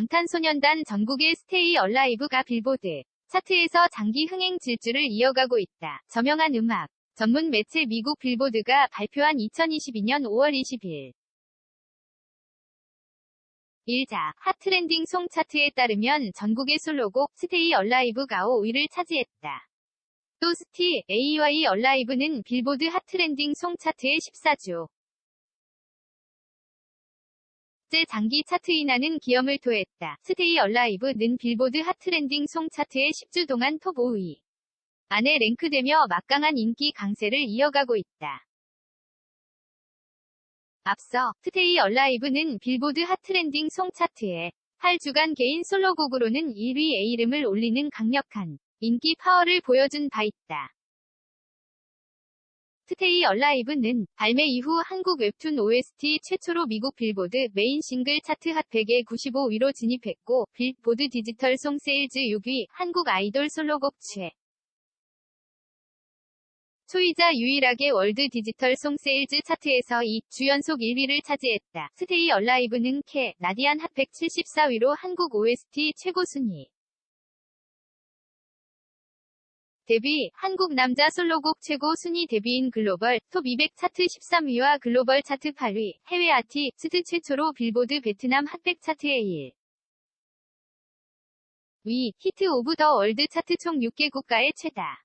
방탄소년단 전국의 스테이 얼라이브가 빌보드 차트에서 장기 흥행 질주를 이어가고 있다. 저명한 음악 전문 매체 미국 빌보드가 발표한 2022년 5월 20일 일자 핫트렌딩 송 차트에 따르면 전국의 솔로곡 스테이 얼라이브가 5위를 차지했다. 또 스티 AY 얼라이브는 빌보드 핫트렌딩 송 차트의 14주 째 장기 차트 인하는 기염을 토했다. 스테이 얼라이브는 빌보드 핫트렌딩 송 차트의 10주 동안 톱 5위 안에 랭크되며 막강한 인기 강세를 이어가고 있다. 앞서 스테이 얼라이브는 빌보드 핫트렌딩 송 차트에 8주간 개인 솔로곡으로는 1위에 이름을 올리는 강력한 인기 파워를 보여준 바 있다. 스테이 얼라이브는 발매 이후 한국 웹툰 OST 최초로 미국 빌보드 메인 싱글 차트 핫100에 95위로 진입했고 빌보드 디지털 송 세일즈 6위 한국 아이돌 솔로곡 최 초이자 유일하게 월드 디지털 송 세일즈 차트에서 2주 연속 1위를 차지했다. 스테이 얼라이브는 캐, 나디안 핫 174위로 한국 OST 최고 순위. 데뷔, 한국 남자 솔로곡 최고 순위 데뷔인 글로벌 톱 200 차트 13위와 글로벌 차트 8위, 해외 아티스트 최초로 빌보드 베트남 핫100 차트에 1. 위, 히트 오브 더 월드 차트 총 6개 국가의 최다.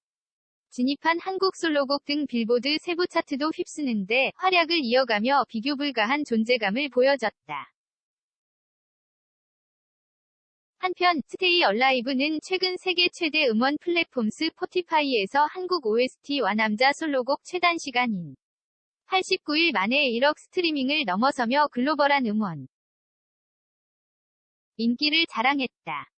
진입한 한국 솔로곡 등 빌보드 세부 차트도 휩쓰는데 활약을 이어가며 비교 불가한 존재감을 보여줬다. 한편 스테이 얼라이브는 최근 세계 최대 음원 플랫폼 스포티파이에서 한국 OST와 남자 솔로곡 최단 시간인 89일 만에 1억 스트리밍을 넘어서며 글로벌한 음원 인기를 자랑했다.